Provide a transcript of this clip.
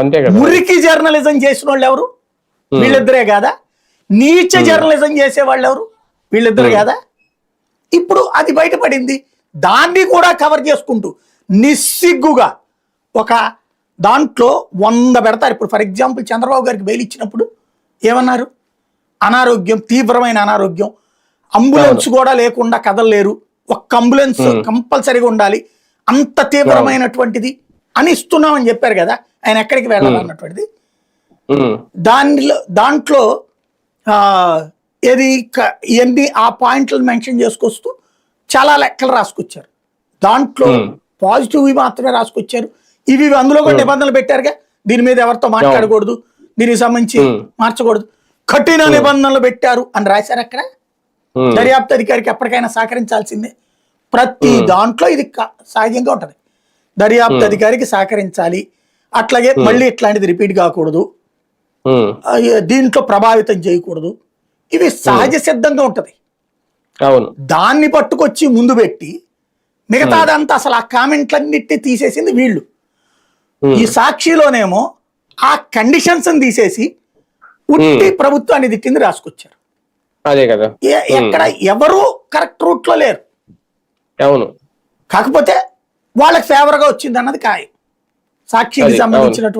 అంతే కదా మురికి జర్నలిజం చేసిన వాళ్ళు ఎవరు? వీళ్ళిద్దరే కాదా? నీచ జర్నలిజం చేసే వాళ్ళు ఎవరు? వీళ్ళిద్దరు కాదా? ఇప్పుడు అది బయటపడింది. దాన్ని కూడా కవర్ చేసుకుంటూ నిస్సిగ్గుగా ఒక దాంట్లో వంద పెడతారు. ఇప్పుడు ఫర్ ఎగ్జాంపుల్ చంద్రబాబు గారికి బెయిల్ ఇచ్చినప్పుడు ఏమన్నారు? అనారోగ్యం తీవ్రమైన అనారోగ్యం. అంబులెన్స్ కూడా లేకుండా కదలలేరు. ఒక్క అంబులెన్స్ కంపల్సరీగా ఉండాలి. అంత తీవ్రమైనటువంటిది అని ఇస్తున్నామని చెప్పారు కదా ఆయన ఎక్కడికి వెళ్ళాలన్నటువంటిది దానిలో దాంట్లో ఆ, ఏది ఇవన్నీ ఆ పాయింట్లను మెన్షన్ చేసుకొస్తూ చాలా లెక్కలు రాసుకొచ్చారు. దాంట్లో పాజిటివ్ మాత్రమే రాసుకొచ్చారు. ఇవి అందులో కూడా నిబంధనలు పెట్టారుగా. దీని మీద ఎవరితో మాట్లాడకూడదు. దీనికి సంబంధించి మార్చకూడదు. కఠిన నిబంధనలు పెట్టారు అని రాశారు అక్కడ. దర్యాప్తు అధికారికి ఎప్పటికైనా సహకరించాల్సిందే. ప్రతి దాంట్లో ఇది సహజంగా ఉంటది. దర్యాప్తు అధికారికి సహకరించాలి. అట్లాగే మళ్ళీ ఇట్లాంటిది రిపీట్ కాకూడదు. దీంట్లో ప్రభావితం చేయకూడదు. ఇవి సహజ సిద్ధంగా ఉంటది. అవును. దాన్ని పట్టుకొచ్చి ముందు పెట్టి మిగతాదంతా అసలు ఆ కామెంట్లన్నిటిని తీసేసింది వీళ్ళు. ఈ సాక్షిలోనేమో ఆ కండిషన్స్ తీసేసి ఉట్టి ప్రభుత్వాన్ని తిట్టింది రాసుకొచ్చారు. అదే కదా. ఎక్కడ ఎవరు కరెక్ట్ రూట్లో లేరు. అవును. కాకపోతే వాళ్ళకి ఫేవర్గా వచ్చింది అన్నది ఖాయం సాక్షికి. సంబంధించినటువంటి